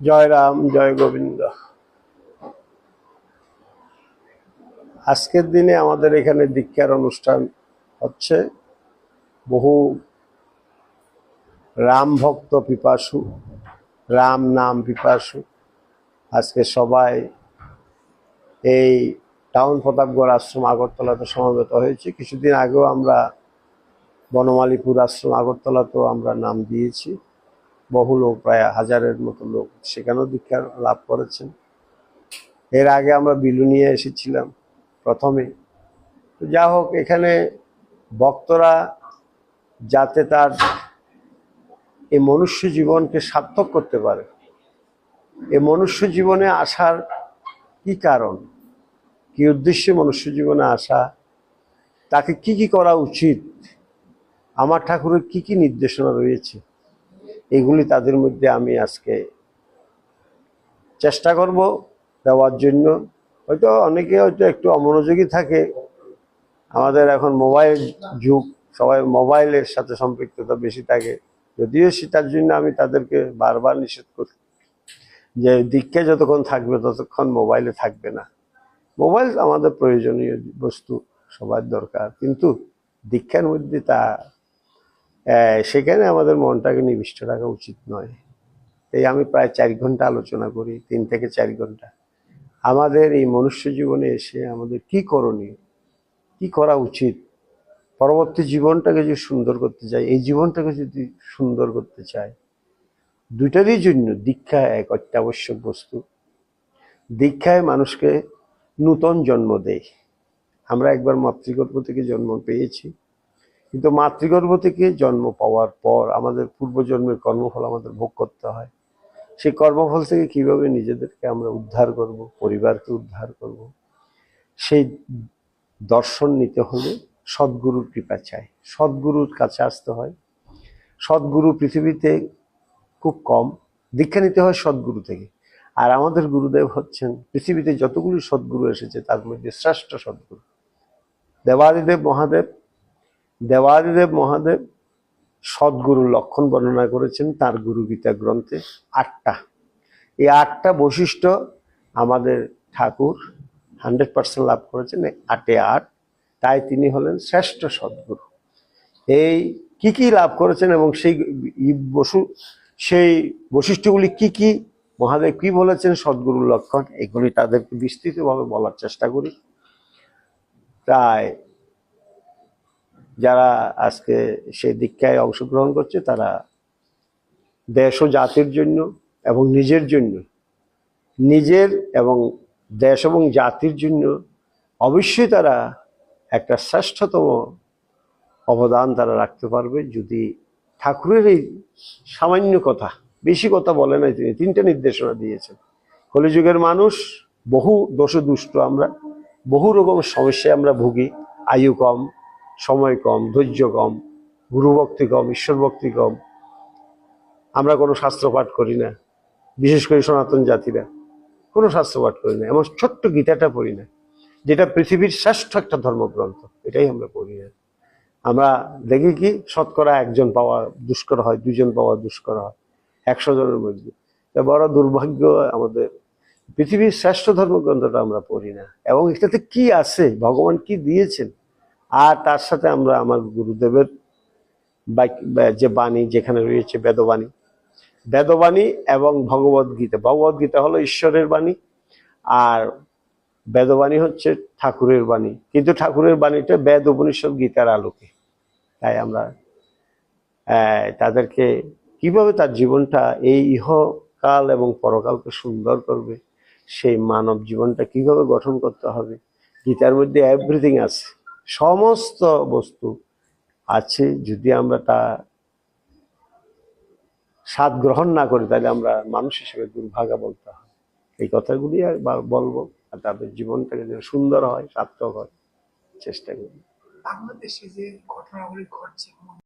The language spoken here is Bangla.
জয় রাম, জয় গোবিন্দ। আজকের দিনে আমাদের এখানে দীক্ষার অনুষ্ঠান হচ্ছে। বহু রাম ভক্ত পিপাসু, রাম নাম পিপাসু। আজকে সবাই এই টাউন প্রতাপগড় আশ্রম আগরতলাতে সমবেত হয়েছে। কিছুদিন আগেও আমরা বনমালীপুর আশ্রম আগরতলাতেও আমরা নাম দিয়েছি। বহু লোক, প্রায় হাজারের মতো লোক সেখানেও দীক্ষা লাভ করেছেন। এর আগে আমরা বিলুনিয়ে এসেছিলাম প্রথমে। তো যা হোক, এখানে ভক্তরা যাতে তার এই মনুষ্য জীবনকে সার্থক করতে পারে। এই মনুষ্য জীবনে আসার কি কারণ? কি উদ্দেশ্যে মনুষ্য জীবনে আসা? তাকে কি কি করা উচিত? আমার ঠাকুরের কি কি নির্দেশনা রয়েছে? এগুলি তাদের মধ্যে আমি আজকে চেষ্টা করব দেওয়ার জন্য। হয়তো অনেকে হয়তো একটু অমনোযোগী থাকে। আমাদের এখন মোবাইল যুগ, সবাই মোবাইলের সাথে সম্পৃক্ততা বেশি থাকে। যদিও সেটার জন্য আমি তাদেরকে বারবার নিষেধ করি যে দীক্ষা যতক্ষণ থাকবে ততক্ষণ মোবাইলে থাকবে না। মোবাইল আমাদের প্রয়োজনীয় বস্তু, সবার দরকার। কিন্তু দীক্ষার মধ্যে তা সেখানে আমাদের মনটাকে নিবিষ্ট রাখা উচিত নয়। এই আমি প্রায় চার ঘণ্টা আলোচনা করি, তিন থেকে চার ঘণ্টা। আমাদের এই মনুষ্য জীবনে এসে আমাদের কি করণীয়, কি করা উচিত, পরবর্তী জীবনটাকে যদি সুন্দর করতে চাই এই জীবনটাকে যদি সুন্দর করতে চাই দুইটারই জন্য দীক্ষা এক অত্যাবশ্যক বস্তু। দীক্ষায় মানুষকে নূতন জন্ম দেয়। আমরা একবার মাতৃগর্ভ থেকে জন্ম পেয়েছি। কিন্তু মাতৃগর্ভ থেকে জন্ম পাওয়ার পর আমাদের পূর্বজন্মের কর্মফল আমাদের ভোগ করতে হয়। সেই কর্মফল থেকে কীভাবে নিজেদেরকে আমরা উদ্ধার করব, পরিবারকে উদ্ধার করব, সেই দর্শন নিতে হলে সদ্গুরুর কৃপা চাই। সদ্গুরুর কাছে আসতে হয়। সদ্গুরু পৃথিবীতে খুব কম। দীক্ষা নিতে হয় সদ্গুরু থেকে। আর আমাদের গুরুদেব হচ্ছেন, পৃথিবীতে যতগুলি সদ্গুরু এসেছে তার মধ্যে শ্রেষ্ঠ সদ্গুরু। দেবাদিদেব মহাদেব দেবাদিদেব মহাদেব সদ্গুরুর লক্ষণ বর্ণনা করেছেন তার গুরু গীতা গ্রন্থে আটটা। এই আটটা বৈশিষ্ট্য আমাদের ঠাকুর হান্ড্রেড পার্সেন্ট লাভ করেছেন আটে আট। তাই তিনি হলেন শ্রেষ্ঠ সদ্গুরু। এই কি কি লাভ করেছেন এবং সেই বসু, সেই বৈশিষ্ট্যগুলি কি কি, মহাদেব কি বলেছেন, সদ্গুরুর লক্ষণ, এগুলি তাদেরকে বিস্তৃতভাবে বলার চেষ্টা করি। তাই যারা আজকে সেই দীক্ষায় অংশগ্রহণ করছে, তারা দেশ ও জাতির জন্য এবং নিজের জন্য, নিজের এবং দেশ এবং জাতির জন্য অবশ্যই তারা একটা শ্রেষ্ঠতম অবদান তারা রাখতে পারবে। যদি ঠাকুরের এই সামান্য কথা, বেশি কথা বলে নাই তিনি, তিনটা নির্দেশনা দিয়েছেন। কলিযুগের মানুষ, বহু দোষ দুষ্ট আমরা, বহু রকম সমস্যায় আমরা ভুগি, আয়ু কম সময় কম, ধৈর্য কম গুরুভক্তি কম, ঈশ্বর ভক্তি কম। আমরা কোনো শাস্ত্র পাঠ করি না, বিশেষ করে সনাতন জাতিরা। কোনো শাস্ত্র পাঠ করি না, এমন ছোট্ট গীতাটা পড়ি না, যেটা পৃথিবীর শ্রেষ্ঠ একটা ধর্মগ্রন্থ। এটাই আমরা পড়ি না। আমরা দেখি কি, শতকরা একজন পাওয়া দুষ্কর হয় দুজন পাওয়া দুষ্কর হয়, একশো জনের মধ্যে। তা বড় দুর্ভাগ্য আমাদের। পৃথিবীর শ্রেষ্ঠ ধর্মগ্রন্থটা আমরা পড়ি না। এবং এটাতে কি আছে? ভগবান কি দিয়েছেন? আর তার সাথে আমরা আমার গুরুদেবের যে বাণী যেখানে রয়েছে বেদবাণী। বেদবাণী এবং ভগবদ গীতা। গীতা হলো ঈশ্বরের বাণী আর বেদবাণী হচ্ছে ঠাকুরের বাণী। কিন্তু ঠাকুরের বাণীটা বেদ উপনিষদ গীতার আলোকে। তাই আমরা তাদেরকে কীভাবে তার জীবনটা এই ইহকাল এবং পরকালকে সুন্দর করবে, সেই মানব জীবনটা কীভাবে গঠন করতে হবে, গীতার মধ্যে এভরিথিং আছে। সমস্ত বস্তু আছে, যদি আমরা তা স্বাদ গ্রহণ না করি, তাহলে আমরা মানুষ হিসেবে দুর্ভাগা বলতে হয়। এই কথাগুলি আর বলব, আর তাদের জীবনটাকে যেন সুন্দর হয়, সার্থক হয়, চেষ্টা করি। বাংলাদেশে যে ঘটনাগুলি ঘটছে